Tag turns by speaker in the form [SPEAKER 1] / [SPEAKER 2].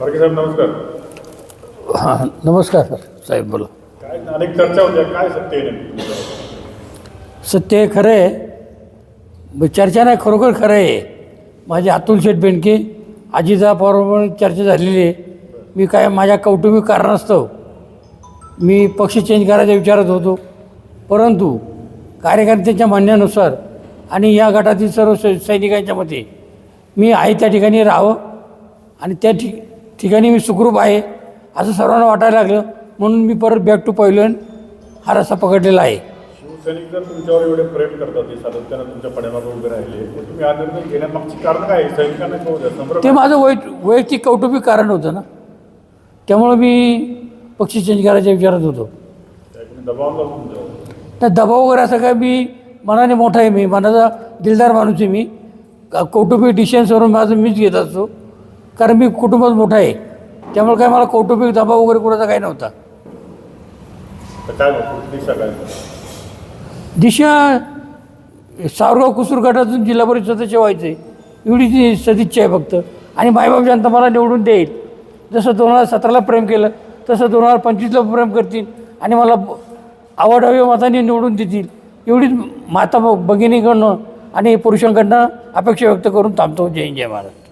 [SPEAKER 1] साहेब नमस्कार.
[SPEAKER 2] हां नमस्कार सर. साहेब बोला.
[SPEAKER 1] काय अनेक चर्चा होत्या काय सत्य?
[SPEAKER 2] सत्य हे खरं आहे. चर्चा नाही खरोखर खरं आहे. माझे अतुल शेठ बेंडके अजिता पवारबरोबर चर्चा झालेली आहे. मी काय माझ्या कौटुंबिक कारणास्तव मी पक्ष चेंज करायचा विचारत होतो. परंतु कार्यकर्त्यांच्या म्हणण्यानुसार आणि या गटातील सर्व सै सैनिकांच्या मते मी आहे त्या ठिकाणी राहावं आणि त्या ठिक ठिकाणी मी सुखरूप आहे असं सर्वांना वाटायला लागलं. म्हणून मी परत बॅक टू पैलवान हा रस्ता पकडलेला आहे.
[SPEAKER 1] शिवसैनिक जर तुमच्यावर एवढे प्रेम करतात ते सातत्यानं तुमच्या उभे राहिले तुम्ही हा निर्णय घेण्यामागची कारण काय? सैनिकांना
[SPEAKER 2] ते माझं वै वैयक्तिक कौटुंबिक कारण होतं ना. त्यामुळं मी पक्ष चेंज करायच्या विचारात होतो.
[SPEAKER 1] दबाव
[SPEAKER 2] त्या दबाव वगैरे असं काय मी मनाने मोठा आहे मी. मनाचा दिलदार माणूस आहे मी. कौटुंबिक डिसिशन्सवरून माझं मीच घेत असतो. कारण मी कुटुंबात मोठा आहे. त्यामुळे काय मला कौटुंबिक दबाव वगैरे कुणाचा काही नव्हता.
[SPEAKER 1] तर काय दिशा काय
[SPEAKER 2] दिशा सावरगाव कुसूर गटातून जिल्हा परिषद सदस्य व्हायचं. सदिच्छा आहे फक्त. आणि मायबाप जनता मला निवडून देईल. जसं दोन हजार सतराला प्रेम केलं तसं दोन हजार पंचवीसला प्रेम करतील. आणि मला आवडाव्या मताने निवडून देतील. एवढीच माता भगिनीकडनं आणि पुरुषांकडनं अपेक्षा व्यक्त करून थांबतो. जय जय महाराज